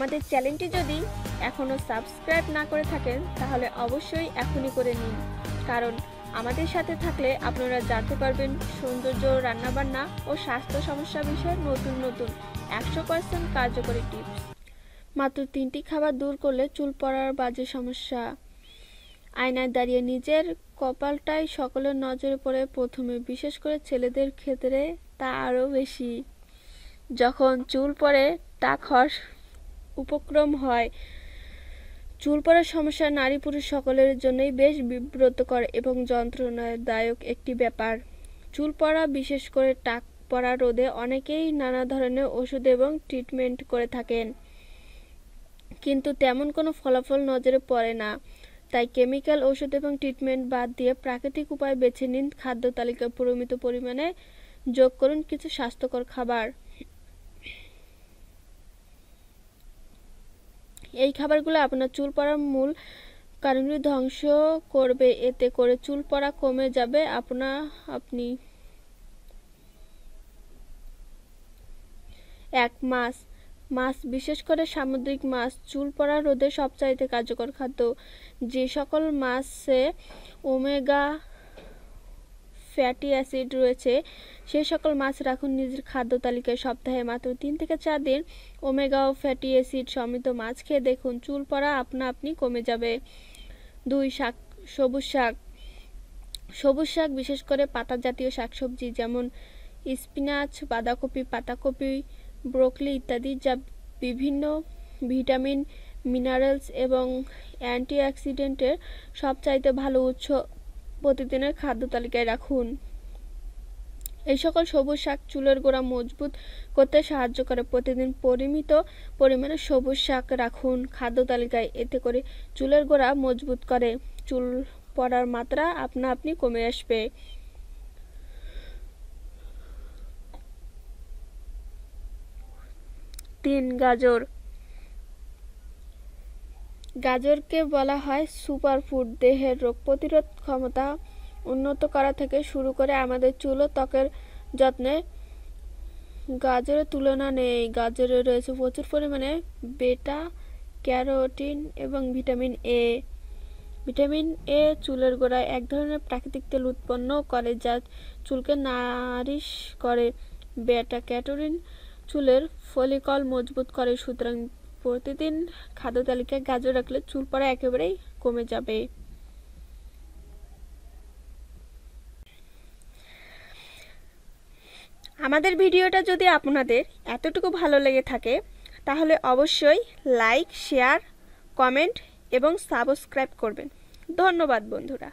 আমাদের চ্যানেলটি যদি এখনও সাবস্ক্রাইব না করে থাকেন, তাহলে অবশ্যই এখনই করে নিন। কারণ আমাদের সাথে থাকলে আপনারা জানতে পারবেন সৌন্দর্য, রান্নাবান্না ও স্বাস্থ্য সমস্যা বিষয়ে নতুন নতুন একশো পার্সেন্ট কার্যকরী টিপস। মাত্র তিনটি খাবার দূর করলে চুল পড়ার বাজে সমস্যা। আয়নায় দাঁড়িয়ে নিজের কপালটাই সকলের নজরে পড়ে, প্রথমে বিশেষ করে ছেলেদের ক্ষেত্রে তা আরও বেশি। যখন চুল পড়ে টাক হওয়ার উপক্রম হয়। চুল পড়ার সমস্যা নারী পুরুষ সকলের জন্যই বেশ বিব্রতকর এবং যন্ত্রণাদায়ক একটি ব্যাপার। চুল পড়া, বিশেষ করে টাক পড়া রোধে অনেকেই নানা ধরনের ওষুধ এবং ট্রিটমেন্ট করে থাকেন। কিন্তু তেমন কোনো ফলাফল নজরে পড়ে না। তাই কেমিক্যাল ওষুধ এবং ট্রিটমেন্ট বাদ দিয়ে প্রাকৃতিক উপায় বেছে নিন। খাদ্য তালিকায় পরিমিত পরিমাণে যোগ করুন কিছু স্বাস্থ্যকর খাবার। এই খাবারগুলো আপনার চুল পড়ার মূল কারণগুলি ধ্বংস করবে। এতে করে চুল পড়া কমে যাবে। আপনা, আপনি এক মাছ মাছ বিশেষ করে সামুদ্রিক মাছ, চুল পড়া রোধে সবচাইতে কার্যকর খাদ্য। যে সকল মাছে ওমেগা ফ্যাটি অ্যাসিড রয়েছে সেই সকল মাছ রাখুন নিজের খাদ্য তালিকায়। সপ্তাহে মাত্র তিন থেকে চার দিন ওমেগা ও ফ্যাটি অ্যাসিড সমৃদ্ধ মাছ খেয়ে দেখুন, চুল পড়া আপনা আপনি কমে যাবে। দুই, শাক, সবুজ শাক। সবুজ শাক, বিশেষ করে পাতা জাতীয় শাকসবজি, যেমন স্পিনাচ, বাঁধাকপি, পাতাকপি, ব্রোকলি ইত্যাদি, যা বিভিন্ন ভিটামিন, মিনারেলস এবং অ্যান্টিঅক্সিডেন্টের সবচাইতে ভালো উৎস। প্রতিদিনের খাদ্য তালিকায় রাখুন। এই সকল সবুজ শাক চুলের গোড়া মজবুত করতে সাহায্য করে। প্রতিদিন পরিমিত পরিমাণে সবুজ শাক রাখুন। খাদ্য তালিকায় এতে করে চুলের গোড়া মজবুত করে। চুল পড়ার মাত্রা আপনা আপনি কমে আসবে। তিন গাজর গাজরকে বলা হয় সুপারফুড, দেহের রোগ প্রতিরোধ ক্ষমতা উন্নত করা থেকে শুরু করে আমাদের চুল ও ত্বকের যত্নে গাজরের তুলনা নেই। গাজরে রয়েছে প্রচুর পরিমাণে বেটা ক্যারোটিন এবং ভিটামিন এ ভিটামিন এ চুলের গোড়ায় এক ধরনের প্রাকৃতিক তেল উৎপন্ন করে যা চুলকে নারিশ করে। বেটা ক্যাটোরিন চুলের ফলিকল মজবুত করে, সুতরাং প্রতিদিন খাদ্য তালিকায় গাজর রাখলে চুল পড়া একেবারেই কমে যাবে। আমাদের ভিডিওটা যদি আপনাদের এতটুকু ভালো লেগে থাকে, তাহলে অবশ্যই লাইক, শেয়ার, কমেন্ট এবং সাবস্ক্রাইব করবেন। ধন্যবাদ, বন্ধুরা।